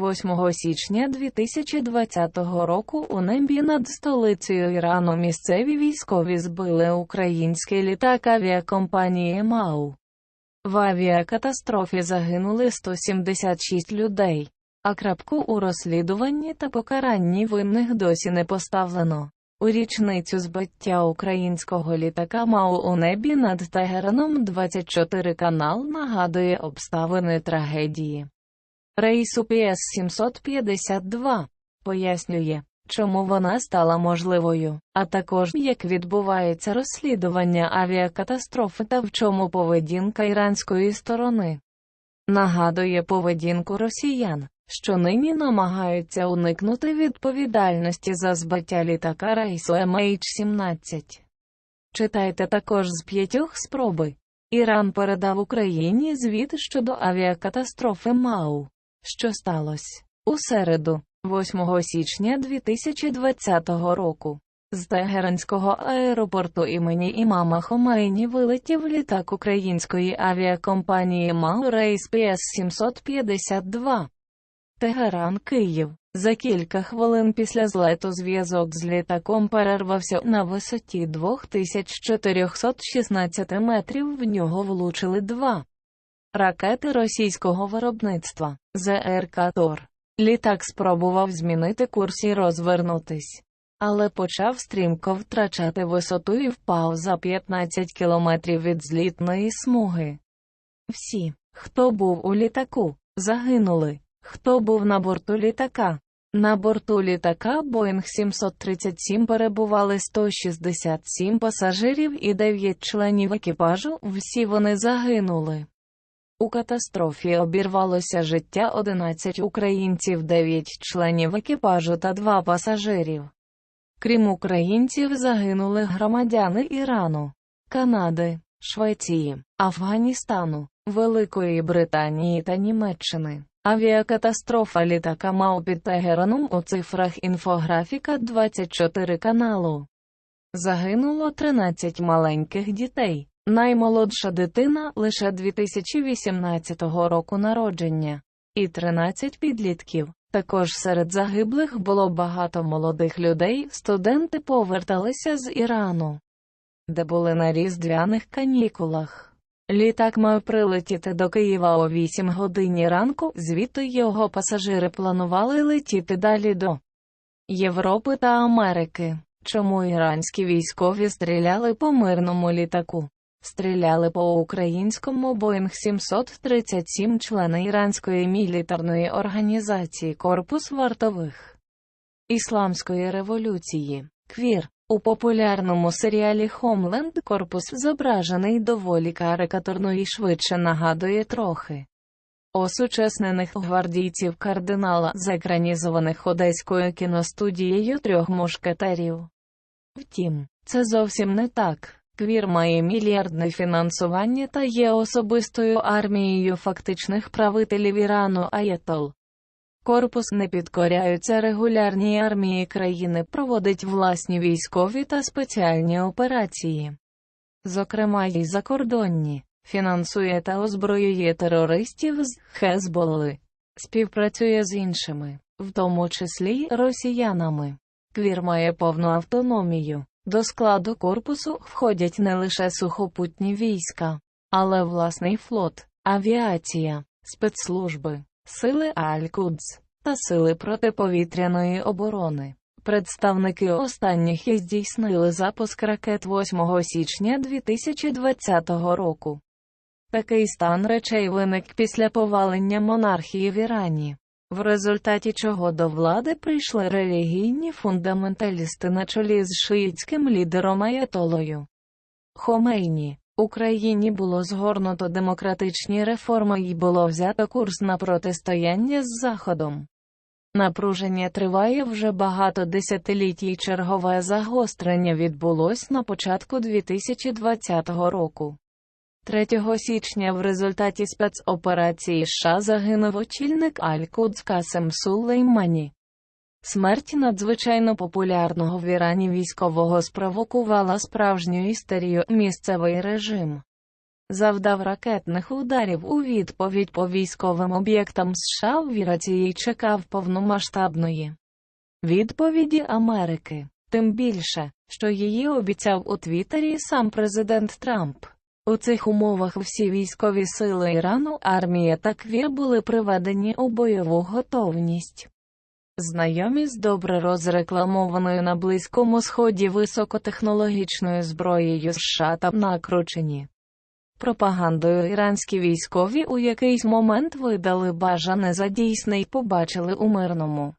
8 січня 2020 року у небі над столицею Ірану місцеві військові збили український літак авіакомпанії МАУ. В авіакатастрофі загинули 176 людей, а крапку у розслідуванні та покаранні винних досі не поставлено. У річницю збиття українського літака МАУ у небі над Тегераном 24 канал нагадує обставини трагедії. Рейсу PS-752 пояснює, чому вона стала можливою, а також як відбувається розслідування авіакатастрофи та в чому поведінка іранської сторони. Нагадує поведінку росіян, що нині намагаються уникнути відповідальності за збиття літака рейсу MH17. Читайте також з п'ятьох спроби. Іран передав Україні звіт щодо авіакатастрофи МАУ, що сталося у середу, 8 січня 2020 року. З Тегеранського аеропорту імені Імама Хомейні вилетів літак української авіакомпанії МАУ рейс PS-752. Тегеран, Київ. За кілька хвилин після злету зв'язок з літаком перервався на висоті 2416 метрів. В нього влучили два ракети російського виробництва ЗРК «Тор». Літак спробував змінити курс і розвернутись, але почав стрімко втрачати висоту і впав за 15 кілометрів від злітної смуги. Всі, хто був у літаку, загинули. Хто був на борту літака? На борту літака Boeing 737 перебували 167 пасажирів і 9 членів екіпажу, всі вони загинули. У катастрофі обірвалося життя 11 українців, 9 членів екіпажу та 2 пасажирів. Крім українців, загинули громадяни Ірану, Канади, Швеції, Афганістану, Великої Британії та Німеччини. Авіакатастрофа літака МАУ під Тегераном у цифрах інфографіка 24 каналу. Загинуло 13 маленьких дітей. Наймолодша дитина лише 2018 року народження, і 13 підлітків. Також серед загиблих було багато молодих людей, студенти поверталися з Ірану, де були на різдвяних канікулах. Літак мав прилетіти до Києва о 8 годині ранку, звідти його пасажири планували летіти далі до Європи та Америки. Чому іранські військові стріляли по мирному літаку? Стріляли по українському Боїнг 737 члени іранської мілітарної організації Корпус вартових Ісламської революції. Квір. У популярному серіалі Хомленд корпус зображений доволі карикатурно і швидше нагадує трохи осучаснених гвардійців кардинала, заекранізованих одеською кіностудією трьох мушкетерів. Втім, це зовсім не так. Квір має мільярдне фінансування та є особистою армією фактичних правителів Ірану Аятол. Корпус не підкоряються регулярній армії країни, проводить власні військові та спеціальні операції, зокрема й закордонні, фінансує та озброює терористів з Хезболли, співпрацює з іншими, в тому числі росіянами. Квір має повну автономію. До складу корпусу входять не лише сухопутні війська, але власний флот, авіація, спецслужби сили Аль-Кудс та сили протиповітряної оборони. Представники останніх і здійснили запуск ракет 8 січня 2020 року. Такий стан речей виник після повалення монархії в Ірані, в результаті чого до влади прийшли релігійні фундаменталісти на чолі з шиїцьким лідером Аятолою. Хомейні Україні було згорнуто демократичні реформи і було взято курс на протистояння з Заходом. Напруження триває вже багато десятиліть і чергове загострення відбулось на початку 2020 року. 3 січня в результаті спецоперації США загинув очільник Аль-Кудс Касем Сулеймані. Смерть надзвичайно популярного в Ірані військового спровокувала справжню істерію місцевий режим. завдав ракетних ударів у відповідь по військовим об'єктам США в Ірації чекав повномасштабної відповіді Америки. Тим більше, що її обіцяв у Твіттері сам президент Трамп. У цих умовах всі військові сили Ірану, армія та КВІР були приведені у бойову готовність. Знайомі з добре розрекламованою на Близькому Сході високотехнологічною зброєю США та накручені пропагандою іранські військові у якийсь момент видали бажане за дійсне й побачили у мирному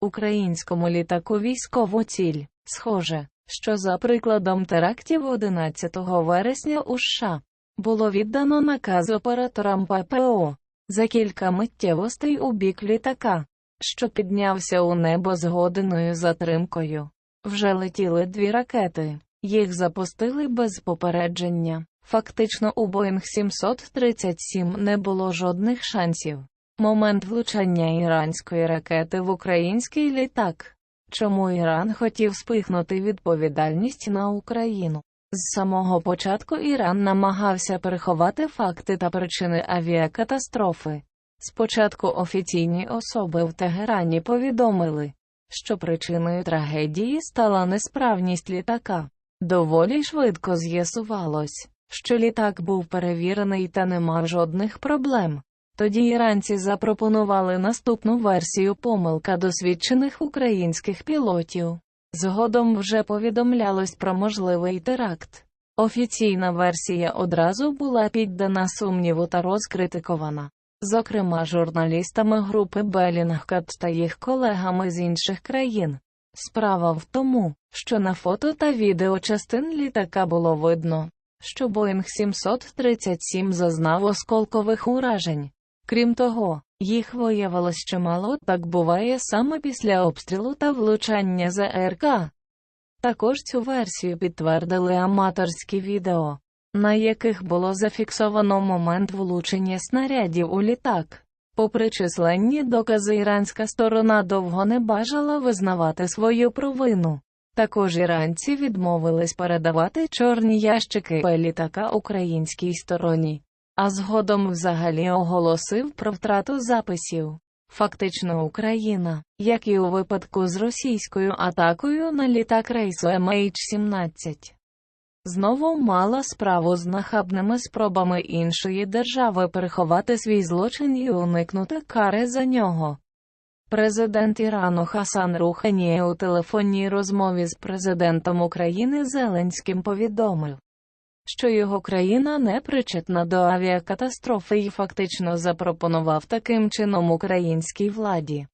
українському літаку військову ціль. Схоже, що за прикладом терактів 11 вересня у США було віддано наказ операторам ППО за кілька миттєвостей у бік літака, що піднявся у небо з годиною затримкою. Вже летіли дві ракети, їх запустили без попередження. Фактично у Боїнг 737 не було жодних шансів. Момент влучання іранської ракети в український літак. Чому Іран хотів спихнути відповідальність на Україну? З самого початку Іран намагався переховати факти та причини авіакатастрофи. Спочатку офіційні особи в Тегерані повідомили, що причиною трагедії стала несправність літака. Доволі швидко з'ясувалось, що літак був перевірений та не мав жодних проблем. Тоді іранці запропонували наступну версію помилка досвідчених українських пілотів. Згодом вже повідомлялось про можливий теракт. Офіційна версія одразу була піддана сумніву та розкритикована, зокрема журналістами групи Белінгкат та їх колегами з інших країн. Справа в тому, що на фото та відео частин літака було видно, що Боїнг 737 зазнав осколкових уражень. Крім того, їх виявилось чимало, так буває саме після обстрілу та влучання ЗРК. Також цю версію підтвердили аматорські відео, на яких було зафіксовано момент влучення снарядів у літак. Попри численні докази, іранська сторона довго не бажала визнавати свою провину. Також іранці відмовились передавати чорні ящики літака українській стороні а згодом взагалі оголосив про втрату записів. Фактично Україна, як і у випадку з російською атакою на літак рейсу MH17, знову мала справу з нахабними спробами іншої держави переховати свій злочин і уникнути кари за нього. Президент Ірану Хасан Рухані у телефонній розмові з президентом України Зеленським повідомив, що його країна не причетна до авіакатастрофи і фактично запропонував таким чином українській владі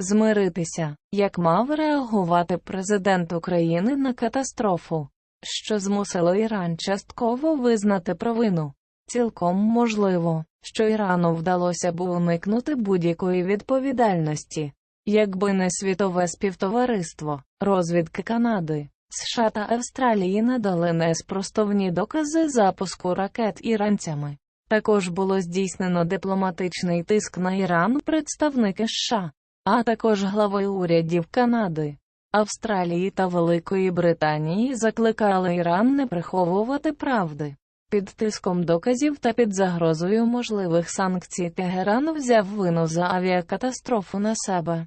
змиритися, як мав реагувати президент України на катастрофу, що змусило Іран частково визнати провину. Цілком можливо, що Ірану вдалося б уникнути будь-якої відповідальності, якби не світове співтовариство, розвідки Канади, США та Австралії надали неспростовні докази запуску ракет іранцями. Також було здійснено дипломатичний тиск на Іран представники США, а також глави урядів Канади, Австралії та Великої Британії закликали Іран не приховувати правди. Під тиском доказів та під загрозою можливих санкцій Тегеран взяв вину за авіакатастрофу на себе.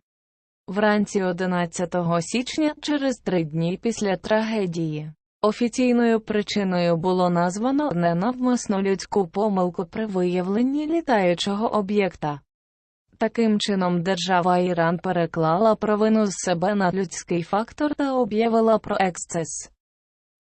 Вранці 11 січня, через три дні після трагедії, офіційною причиною було названо ненавмисну людську помилку при виявленні літаючого об'єкта. Таким чином, держава Іран переклала провину з себе на людський фактор та об'явила про ексцес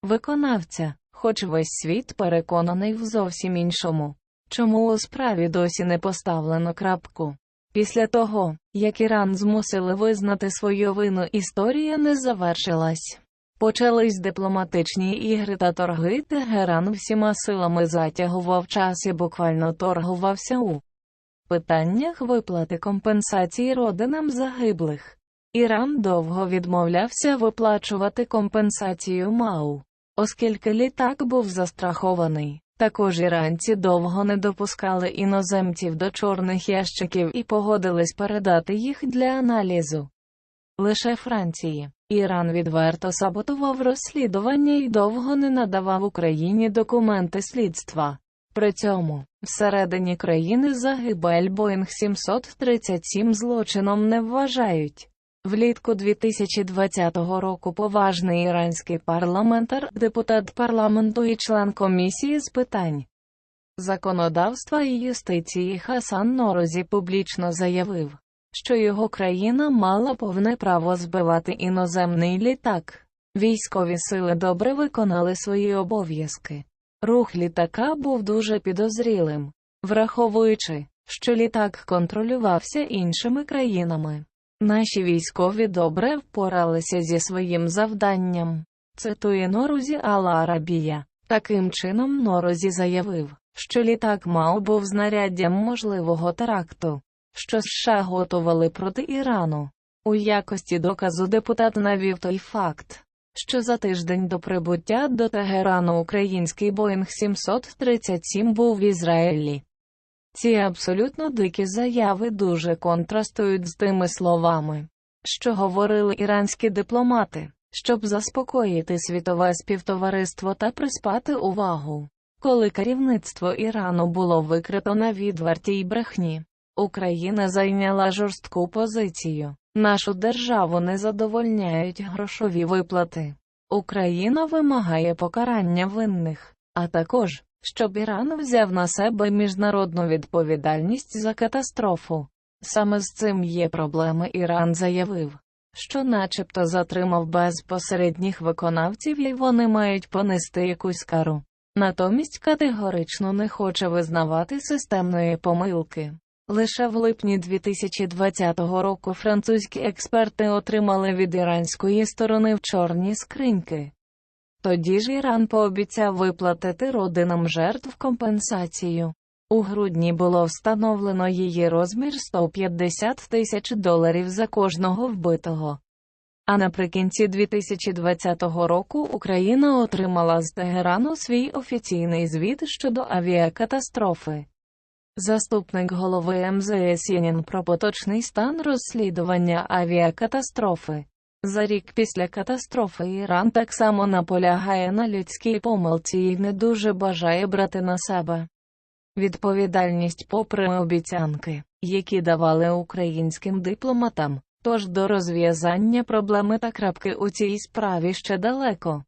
виконавця, хоч весь світ переконаний в зовсім іншому. Чому у справі досі не поставлено крапку? Після того, як Іран змусили визнати свою вину, історія не завершилась. Почались дипломатичні ігри та торги. Тегеран всіма силами затягував час і буквально торгувався у питаннях виплати компенсації родинам загиблих. Іран довго відмовлявся виплачувати компенсацію МАУ, оскільки літак був застрахований. Також іранці довго не допускали іноземців до чорних ящиків і погодились передати їх для аналізу. Лише Франції. Іран відверто саботував розслідування і довго не надавав Україні документи слідства. При цьому, всередині країни загибель Боїнг 737 злочином не вважають. Влітку 2020 року поважний іранський парламентар, депутат парламенту і член комісії з питань законодавства і юстиції Хасан Норозі публічно заявив, що його країна мала повне право збивати іноземний літак. Військові сили добре виконали свої обов'язки. Рух літака був дуже підозрілим, враховуючи, що літак контролювався іншими країнами. Наші військові добре впоралися зі своїм завданням. Цитує Норузі Алла Арабія. Таким чином Норозі заявив, що літак мав був знаряддям можливого теракту, що США готували проти Ірану. У якості доказу депутат навів той факт, що за тиждень до прибуття до Тегерану український Боїнг 737 був в Ізраїлі. Ці абсолютно дикі заяви дуже контрастують з тими словами, що говорили іранські дипломати, щоб заспокоїти світове співтовариство та приспати увагу. Коли керівництво Ірану було викрито на відвертій брехні, Україна зайняла жорстку позицію. Нашу державу не задовольняють грошові виплати. Україна вимагає покарання винних, а також, щоб Іран взяв на себе міжнародну відповідальність за катастрофу. Саме з цим є проблеми. Іран заявив, що начебто затримав безпосередніх виконавців і вони мають понести якусь кару. Натомість категорично не хоче визнавати системної помилки. Лише в липні 2020 року французькі експерти отримали від іранської сторони в чорні скриньки. Тоді ж Іран пообіцяв виплатити родинам жертв компенсацію. У грудні було встановлено її розмір 150 тисяч доларів за кожного вбитого. А наприкінці 2020 року Україна отримала з Тегерану свій офіційний звіт щодо авіакатастрофи. Заступник голови МЗС Єнін про поточний стан розслідування авіакатастрофи. За рік після катастрофи Іран так само наполягає на людській помилці і не дуже бажає брати на себе відповідальність попри обіцянки, які давали українським дипломатам. Тож до розв'язання проблеми та крапки у цій справі ще далеко.